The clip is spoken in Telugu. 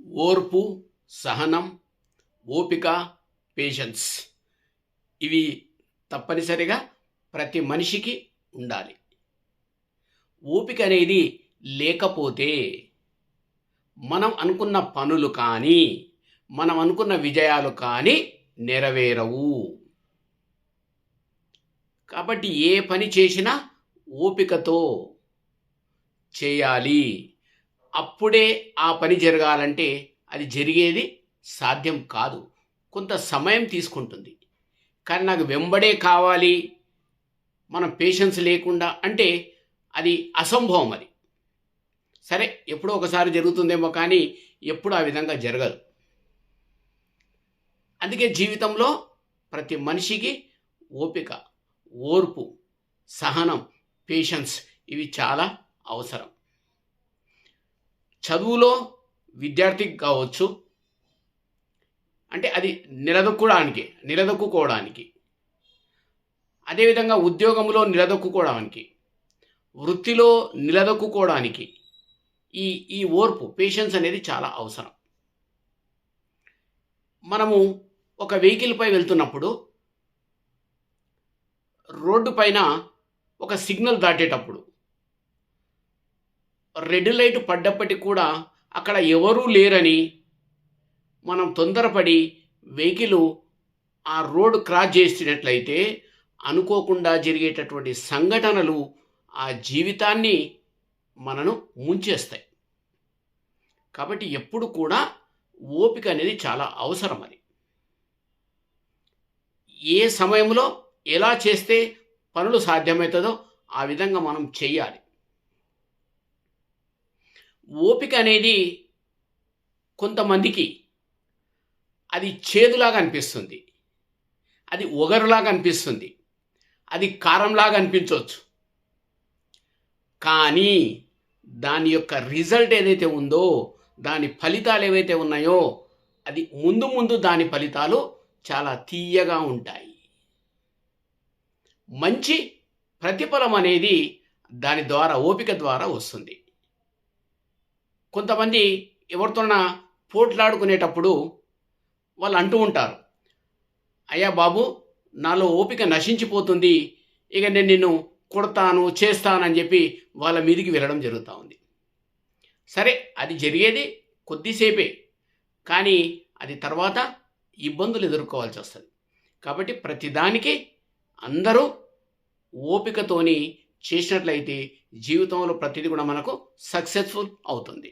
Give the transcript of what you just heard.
ఓర్పు సహనం ఓపిక పేషెన్స్ ఇవి తప్పనిసరిగా ప్రతి మనిషికి ఉండాలి. ఓపిక అనేది లేకపోతే మనం అనుకున్న పనులు కానీ మనం అనుకున్న విజయాలు కానీ నెరవేరవు. కాబట్టి ఏ పని చేసినా ఓపికతో చేయాలి. అప్పుడే ఆ పని జరగాలంటే అది జరిగేది సాధ్యం కాదు. కొంత సమయం తీసుకుంటుంది. కానీ నాకు వెంబడే కావాలి. మనం పేషెన్స్ లేకుండా అంటే అది అసంభవం అది. సరే ఎప్పుడో ఒకసారి జరుగుతుందేమో కానీ ఎప్పుడు ఆ విధంగా జరగదు. అందుకే జీవితంలో ప్రతి మనిషికి ఓపిక ఓర్పు సహనం పేషెన్స్ ఇవి చాలా అవసరం. చదువులో విద్యార్థికి కావచ్చు. అంటే అది నిలదొక్కడానికి నిలదొక్కుకోవడానికి. అదేవిధంగా ఉద్యోగంలో నిలదొక్కుకోవడానికి వృత్తిలో నిలదొక్కుకోవడానికి ఈ ఈ ఓర్పు పేషెన్స్ అనేది చాలా అవసరం. మనము ఒక వెహికల్పై వెళ్తున్నప్పుడు రోడ్డు పైన ఒక సిగ్నల్ దాటేటప్పుడు రెడ్ లైట్ పడ్డప్పటికి కూడా అక్కడ ఎవరూ లేరని మనం తొందరపడి వెహికల్ ఆ రోడ్ క్రాస్ చేసినట్లయితే అనుకోకుండా జరిగేటటువంటి సంఘటనలు ఆ జీవితాన్ని మనను ముంచేస్తాయి. కాబట్టి ఎప్పుడు కూడా ఓపిక అనేది చాలా అవసరం అది. ఏ సమయంలో ఎలా చేస్తే పనులు సాధ్యమవుతుందో ఆ విధంగా మనం చేయాలి ఓపిక అనేది కొంతమందికి అది చేదులాగా అనిపిస్తుంది. అది ఒగరులాగా అనిపిస్తుంది. అది కారంలాగా అనిపించవచ్చు. కానీ దాని యొక్క రిజల్ట్ ఏదైతే ఉందో దాని ఫలితాలు ఏవైతే ఉన్నాయో అది ముందు ముందు దాని ఫలితాలు చాలా తీయగా ఉంటాయి. మంచి ప్రతిఫలం అనేది దాని ద్వారా ఓపిక ద్వారా వస్తుంది. కొంతమంది ఎవరితోనా పోట్లాడుకునేటప్పుడు వాళ్ళు అంటూ ఉంటారు అయ్యా బాబు నాలో ఓపిక నశించిపోతుంది ఇక నేను నిన్ను కొడతాను చేస్తానని చెప్పి వాళ్ళ మీదికి వెళ్ళడం జరుగుతూ ఉంది. సరే అది జరిగేది కొద్దిసేపే కానీ అది తర్వాత ఇబ్బందులు ఎదుర్కోవాల్సి వస్తుంది. కాబట్టి ప్రతిదానికి అందరూ ఓపికతోని చేసినట్లయితే జీవితంలో ప్రతిదీ కూడా మనకు సక్సెస్ఫుల్ అవుతుంది.